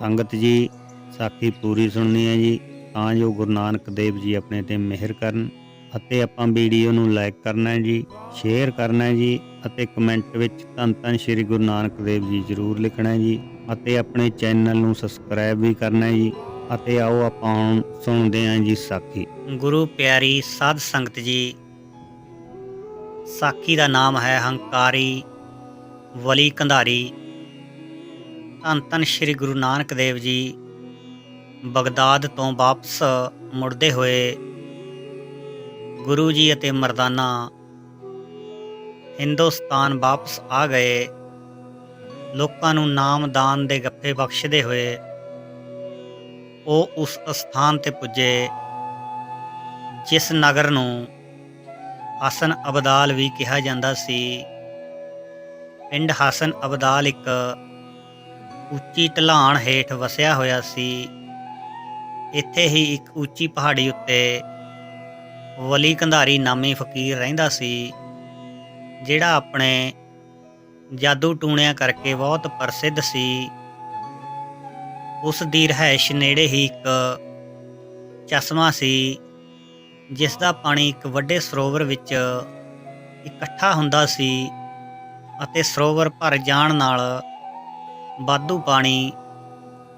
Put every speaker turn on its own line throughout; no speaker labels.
ਸੰਗਤ ਜੀ, ਸਾਖੀ ਪੂਰੀ ਸੁਣਨੀ ਹੈ ਜੀ। ਤਾਂ ਜੋ ਗੁਰੂ ਨਾਨਕ ਦੇਵ ਜੀ ਆਪਣੇ ਤੇ ਮਿਹਰ ਕਰਨ ਅਤੇ ਆਪਾਂ ਵੀਡੀਓ ਨੂੰ ਲਾਈਕ ਕਰਨਾ ਹੈ ਜੀ ਸ਼ੇਅਰ ਕਰਨਾ ਹੈ ਜੀ ਅਤੇ ਕਮੈਂਟ ਵਿੱਚ ਧੰਨ ਧੰਨ ਸ਼੍ਰੀ ਗੁਰੂ ਨਾਨਕ ਦੇਵ ਜੀ ਜ਼ਰੂਰ ਲਿਖਣਾ ਹੈ ਜੀ ਅਤੇ ਆਪਣੇ ਚੈਨਲ ਨੂੰ ਸਬਸਕ੍ਰਾਈਬ ਵੀ ਕਰਨਾ ਹੈ ਜੀ ਅਤੇ ਆਓ ਆਪਾਂ ਹੁਣ ਸੁਣਦੇ ਹਾਂ ਜੀ ਸਾਖੀ।
ਗੁਰੂ ਪਿਆਰੀ ਸਾਧ ਸੰਗਤ ਜੀ, ਸਾਖੀ ਦਾ ਨਾਮ ਹੈ ਹੰਕਾਰੀ, ਵਲੀ ਕੰਧਾਰੀ। ਧੰਨ ਧੰਨ ਸ੍ਰੀ ਗੁਰੂ ਨਾਨਕ ਦੇਵ ਜੀ ਬਗਦਾਦ ਤੋਂ ਵਾਪਸ ਮੁੜਦੇ ਹੋਏ ਗੁਰੂ ਜੀ ਅਤੇ ਮਰਦਾਨਾ ਹਿੰਦੁਸਤਾਨ ਵਾਪਸ ਆ ਗਏ। ਲੋਕਾਂ ਨੂੰ ਨਾਮਦਾਨ ਦੇ ਗੱਫੇ ਬਖਸ਼ਦੇ ਹੋਏ ਉਹ ਉਸ ਸਥਾਨ ਤੇ ਪੁੱਜੇ, ਜਿਸ ਨਗਰ ਨੂੰ ਹਸਨ ਅਬਦਾਲ ਵੀ ਕਿਹਾ ਜਾਂਦਾ ਸੀ। ਪਿੰਡ ਹਸਨ ਅਬਦਾਲ ਇੱਕ ਉੱਚੀ ਢਲਾਨ ਹੇਠ ਵਸਿਆ ਹੋਇਆ ਸੀ। ਇੱਥੇ ਹੀ ਇੱਕ ਉੱਚੀ ਪਹਾੜੀ ਉੱਤੇ ਵਲੀ ਕੰਧਾਰੀ ਨਾਮੀ ਫਕੀਰ ਰਹਿੰਦਾ ਸੀ, ਜਿਹੜਾ ਆਪਣੇ ਜਾਦੂ ਟੂਣਿਆਂ ਕਰਕੇ ਬਹੁਤ ਪ੍ਰਸਿੱਧ ਸੀ। ਉਸ ਦੀ ਰਹਿائش ਨੇੜੇ ਹੀ ਇੱਕ ਚਸ਼ਮਾ ਸੀ ਜਿਸ ਦਾ ਪਾਣੀ ਇੱਕ ਵੱਡੇ ਸਰੋਵਰ ਵਿੱਚ ਇਕੱਠਾ ਹੁੰਦਾ ਸੀ ਅਤੇ ਸਰੋਵਰ ਭਰ ਜਾਣ ਨਾਲ ਵਾਧੂ ਪਾਣੀ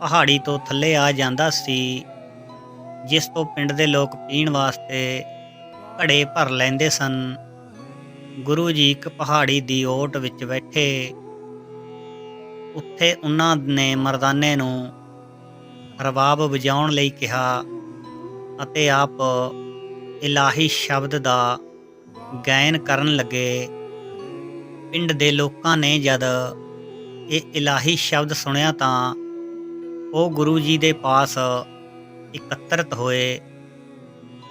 ਪਹਾੜੀ ਤੋਂ ਥੱਲੇ ਆ ਜਾਂਦਾ ਸੀ, ਜਿਸ ਤੋਂ ਪਿੰਡ ਦੇ ਲੋਕ ਪੀਣ ਵਾਸਤੇ ਘੜੇ ਭਰ ਲੈਂਦੇ ਸਨ। ਗੁਰੂ ਜੀ ਇੱਕ ਪਹਾੜੀ ਦੀ ਓਟ ਵਿੱਚ ਬੈਠੇ। ਉੱਥੇ ਉਹਨਾਂ ਨੇ ਮਰਦਾਨੇ ਨੂੰ ਰਬਾਬ ਵਜਾਉਣ ਲਈ ਕਿਹਾ ਅਤੇ ਆਪ ਇਲਾਹੀ ਸ਼ਬਦ ਦਾ ਗਾਇਨ ਕਰਨ ਲੱਗੇ। ਪਿੰਡ ਦੇ ਲੋਕਾਂ ਨੇ ਜਦ ਇਹ ਇਲਾਹੀ ਸ਼ਬਦ ਸੁਣਿਆ ਤਾਂ ਉਹ ਗੁਰੂ ਜੀ ਦੇ ਪਾਸ ਇਕੱਤਰਤ ਹੋਏ।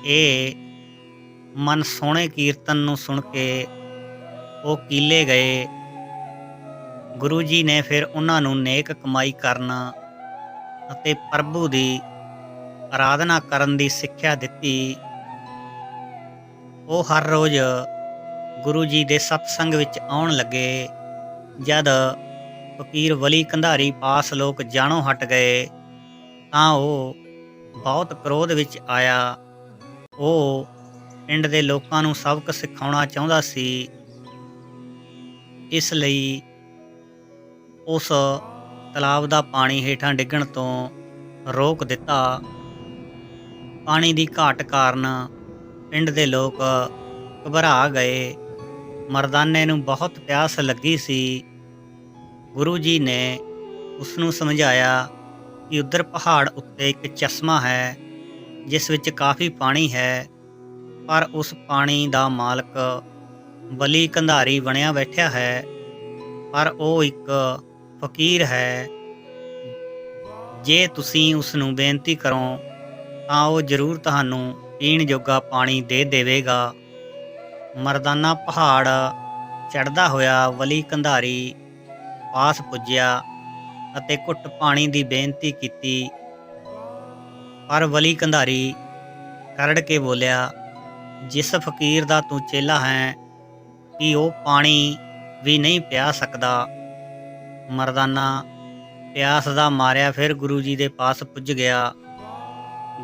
ਇਹ ਮਨ ਸੋਹਣੇ ਕੀਰਤਨ ਨੂੰ ਸੁਣ ਕੇ ਉਹ ਕੀਲੇ ਗਏ। ਗੁਰੂ ਜੀ ਨੇ ਫਿਰ ਉਹਨਾਂ ਨੂੰ ਨੇਕ ਕਮਾਈ ਕਰਨ ਅਤੇ ਪ੍ਰਭੂ ਦੀ ਆਰਾਧਨਾ ਕਰਨ ਦੀ ਸਿੱਖਿਆ ਦਿੱਤੀ। ਉਹ ਹਰ ਰੋਜ਼ ਗੁਰੂ ਜੀ ਦੇ ਸਤਸੰਗ ਵਿੱਚ ਆਉਣ ਲੱਗੇ। ਜਦ ਫਕੀਰ ਵਲੀ ਕੰਧਾਰੀ ਪਾਸ ਲੋਕ ਜਾਣੋ ਹਟ ਗਏ, ਤਾਂ ਉਹ ਬਹੁਤ ਕ੍ਰੋਧ ਵਿੱਚ ਆਇਆ। ਉਹ ਪਿੰਡ ਦੇ ਲੋਕਾਂ ਨੂੰ ਸਬਕ ਸਿਖਾਉਣਾ ਚਾਹੁੰਦਾ ਸੀ। ਇਸ ਲਈ ਉਸ ਤਲਾਬ ਦਾ ਪਾਣੀ ਹੇਠਾਂ ਡਿੱਗਣ ਤੋਂ ਰੋਕ ਦਿੱਤਾ। ਪਾਣੀ ਦੀ ਘਾਟ ਕਾਰਨ ਪਿੰਡ ਦੇ ਲੋਕ ਘਬਰਾ ਗਏ। ਮਰਦਾਨੇ ਨੂੰ ਬਹੁਤ ਪਿਆਸ ਲੱਗੀ ਸੀ। ਗੁਰੂ ਜੀ ਨੇ ਉਸ ਨੂੰ ਸਮਝਾਇਆ ਕਿ ਉੱਧਰ ਪਹਾੜ ਉੱਤੇ ਇੱਕ ਚਸ਼ਮਾ ਹੈ, ਜਿਸ ਵਿੱਚ ਕਾਫੀ ਪਾਣੀ ਹੈ, ਪਰ ਉਸ ਪਾਣੀ ਦਾ ਮਾਲਕ ਬਲੀ ਕੰਧਾਰੀ ਬਣਿਆ ਬੈਠਿਆ ਹੈ, ਪਰ ਉਹ ਇੱਕ ਫਕੀਰ ਹੈ। ਜੇ ਤੁਸੀਂ ਉਸ ਨੂੰ ਬੇਨਤੀ ਕਰੋ, ਤਾਂ ਉਹ ਜ਼ਰੂਰ ਤੁਹਾਨੂੰ ਪੀਣ ਜੋਗਾ ਪਾਣੀ ਦੇ ਦੇਵੇਗਾ। ਮਰਦਾਨਾ ਪਹਾੜ ਚੜਦਾ ਹੋਇਆ ਵਲੀ ਕੰਧਾਰੀ ਪਾਸ ਪੁੱਜਿਆ ਅਤੇ ਘੁੱਟ ਪਾਣੀ ਦੀ ਬੇਨਤੀ ਕੀਤੀ। ਪਰ ਵਲੀ ਕੰਧਾਰੀ ਕਰੜ ਕੇ ਬੋਲਿਆ, ਜਿਸ ਫਕੀਰ ਦਾ ਤੂੰ ਚੇਲਾ ਹੈ, ਕਿ ਉਹ ਪਾਣੀ ਵੀ ਨਹੀਂ ਪਿਆ ਸਕਦਾ? ਮਰਦਾਨਾ ਪਿਆਸ ਦਾ ਮਾਰਿਆ ਫਿਰ ਗੁਰੂ ਜੀ ਦੇ ਪਾਸ ਪੁੱਜ ਗਿਆ।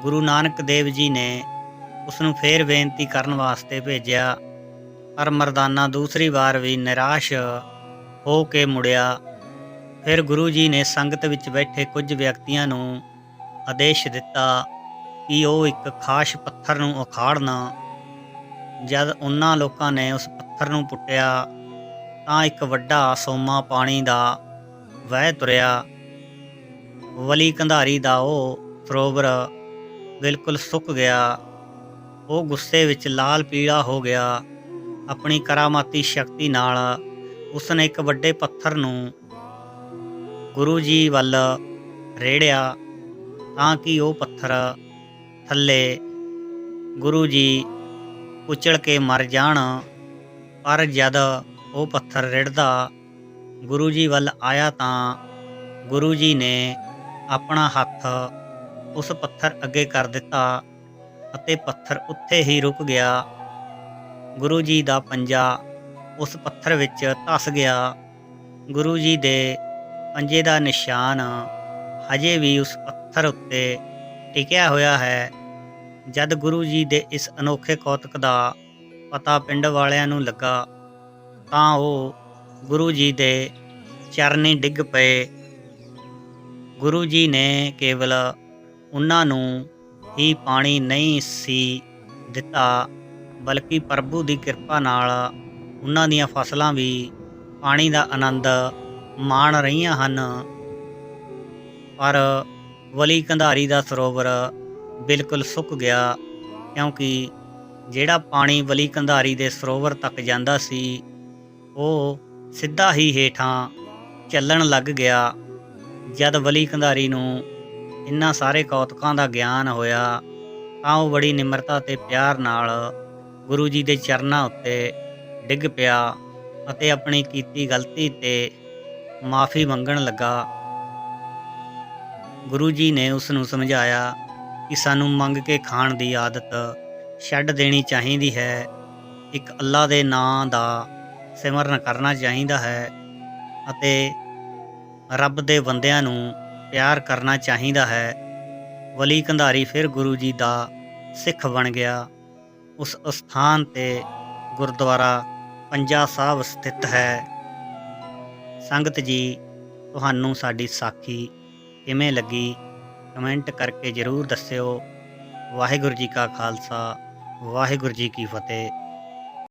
ਗੁਰੂ ਨਾਨਕ ਦੇਵ ਜੀ ਨੇ ਉਸ ਨੂੰ ਫੇਰ ਬੇਨਤੀ ਕਰਨ ਵਾਸਤੇ ਭੇਜਿਆ, ਪਰ ਮਰਦਾਨਾ ਦੂਸਰੀ ਵਾਰ ਵੀ ਨਿਰਾਸ਼ ਹੋ ਕੇ ਮੁੜਿਆ। ਫਿਰ ਗੁਰੂ ਜੀ ਨੇ ਸੰਗਤ ਵਿੱਚ ਬੈਠੇ ਕੁਝ ਵਿਅਕਤੀਆਂ ਨੂੰ ਆਦੇਸ਼ ਦਿੱਤਾ ਕਿ ਉਹ ਇੱਕ ਖਾਸ ਪੱਥਰ ਨੂੰ ਉਖਾੜਨਾ। ਜਦ ਉਹਨਾਂ ਲੋਕਾਂ ਨੇ ਉਸ ਪੱਥਰ ਨੂੰ ਪੁੱਟਿਆ, ਤਾਂ ਇੱਕ ਵੱਡਾ ਸੋਮਾ ਪਾਣੀ ਦਾ ਵਹਿ ਤੁਰਿਆ। ਵਲੀ ਕੰਧਾਰੀ ਦਾ ਉਹ ਸਰੋਵਰ ਬਿਲਕੁਲ ਸੁੱਕ ਗਿਆ। ਉਹ ਗੁੱਸੇ ਵਿੱਚ ਲਾਲ ਪੀਲਾ ਹੋ ਗਿਆ। ਆਪਣੀ ਕਰਾਮਾਤੀ ਸ਼ਕਤੀ ਨਾਲ ਉਸਨੇ ਇੱਕ ਵੱਡੇ ਪੱਥਰ ਨੂੰ ਗੁਰੂ ਜੀ ਵੱਲ ਰੇੜਿਆ ਤਾਂ ਕਿ ਉਹ ਪੱਥਰ ਥੱਲੇ ਗੁਰੂ ਜੀ ਉਚਲ ਕੇ ਮਰ ਜਾਣ। ਪਰ ਜਦ ਉਹ ਪੱਥਰ ਰੇੜਦਾ, ਗੁਰੂ ਜੀ ਵੱਲ ਆਇਆ ਤਾਂ ਗੁਰੂ ਜੀ ਨੇ ਆਪਣਾ ਹੱਥ ਉਸ ਪੱਥਰ ਅੱਗੇ ਕਰ ਦਿੱਤਾ ਅਤੇ ਪੱਥਰ ਉੱਥੇ ਹੀ ਰੁਕ ਗਿਆ। ਗੁਰੂ ਜੀ ਦਾ ਪੰਜਾ ਉਸ ਪੱਥਰ ਵਿੱਚ ਧਸ ਗਿਆ। ਗੁਰੂ ਜੀ ਦੇ ਪੰਜੇ ਦਾ ਨਿਸ਼ਾਨ ਹਜੇ ਵੀ ਉਸ ਪੱਥਰ ਉੱਤੇ ਟਿਕਿਆ ਹੋਇਆ ਹੈ। ਜਦ ਗੁਰੂ ਜੀ ਦੇ ਇਸ ਅਨੋਖੇ ਕੌਤਕ ਦਾ ਪਤਾ ਪਿੰਡ ਵਾਲਿਆਂ ਨੂੰ ਲੱਗਾ, ਤਾਂ ਉਹ ਗੁਰੂ ਜੀ ਦੇ ਚਰਨੀ ਡਿੱਗ ਪਏ। ਗੁਰੂ ਜੀ ਨੇ ਕੇਵਲ ਉਹਨਾਂ ਨੂੰ ਹੀ ਪਾਣੀ ਨਹੀਂ ਸੀ ਦਿੱਤਾ, ਬਲਕਿ ਪ੍ਰਭੂ ਦੀ ਕਿਰਪਾ ਨਾਲ ਉਹਨਾਂ ਦੀਆਂ ਫਸਲਾਂ ਵੀ ਪਾਣੀ ਦਾ ਆਨੰਦ ਮਾਣ ਰਹੀਆਂ ਹਨ। ਪਰ ਵਲੀ ਕੰਧਾਰੀ ਦਾ ਸਰੋਵਰ ਬਿਲਕੁਲ ਸੁੱਕ ਗਿਆ, ਕਿਉਂਕਿ ਜਿਹੜਾ ਪਾਣੀ ਵਲੀ ਕੰਧਾਰੀ ਦੇ ਸਰੋਵਰ ਤੱਕ ਜਾਂਦਾ ਸੀ, ਉਹ ਸਿੱਧਾ ਹੀ ਹੇਠਾਂ ਚੱਲਣ ਲੱਗ ਗਿਆ। ਜਦ ਵਲੀ ਕੰਧਾਰੀ ਨੂੰ ਇੰਨਾ ਸਾਰੇ ਕੌਤਕਾਂ ਦਾ ਗਿਆਨ ਹੋਇਆ, ਤਾਂ ਉਹ ਬੜੀ ਨਿਮਰਤਾ ਤੇ ਪਿਆਰ ਨਾਲ ਗੁਰੂ ਜੀ ਦੇ ਚਰਨਾਂ ਉੱਤੇ ਡਿੱਗ ਪਿਆ ਅਤੇ ਆਪਣੀ ਕੀਤੀ ਗਲਤੀ ਤੇ ਮਾਫੀ ਮੰਗਣ ਲੱਗਾ। ਗੁਰੂ ਜੀ ਨੇ ਉਸ ਨੂੰ ਸਮਝਾਇਆ ਕਿ ਸਾਨੂੰ ਮੰਗ ਕੇ ਖਾਣ ਦੀ ਆਦਤ ਛੱਡ ਦੇਣੀ ਚਾਹੀਦੀ ਹੈ। ਇੱਕ ਅੱਲਾ ਦੇ ਨਾਂ ਦਾ ਸਿਮਰਨ ਕਰਨਾ ਚਾਹੀਦਾ ਹੈ ਅਤੇ ਰੱਬ ਦੇ ਬੰਦਿਆਂ ਨੂੰ ਪਿਆਰ ਕਰਨਾ ਚਾਹੀਦਾ ਹੈ। ਵਲੀ ਕੰਧਾਰੀ ਫਿਰ ਗੁਰੂ ਜੀ ਦਾ ਸਿੱਖ ਬਣ ਗਿਆ। ਉਸ ਸਥਾਨ ਤੇ ਗੁਰਦੁਆਰਾ ਪੰਜਾ ਸਾਹਿਬ ਸਥਿਤ ਹੈ। ਸੰਗਤ ਜੀ, ਤੁਹਾਨੂੰ ਸਾਡੀ ਸਾਖੀ ਕਿਵੇਂ ਲੱਗੀ? ਕਮੈਂਟ ਕਰਕੇ ਜਰੂਰ ਦੱਸਿਓ। ਵਾਹਿਗੁਰੂ ਜੀ ਕਾ ਖਾਲਸਾ, ਵਾਹਿਗੁਰੂ ਜੀ ਕੀ ਫਤਿਹ।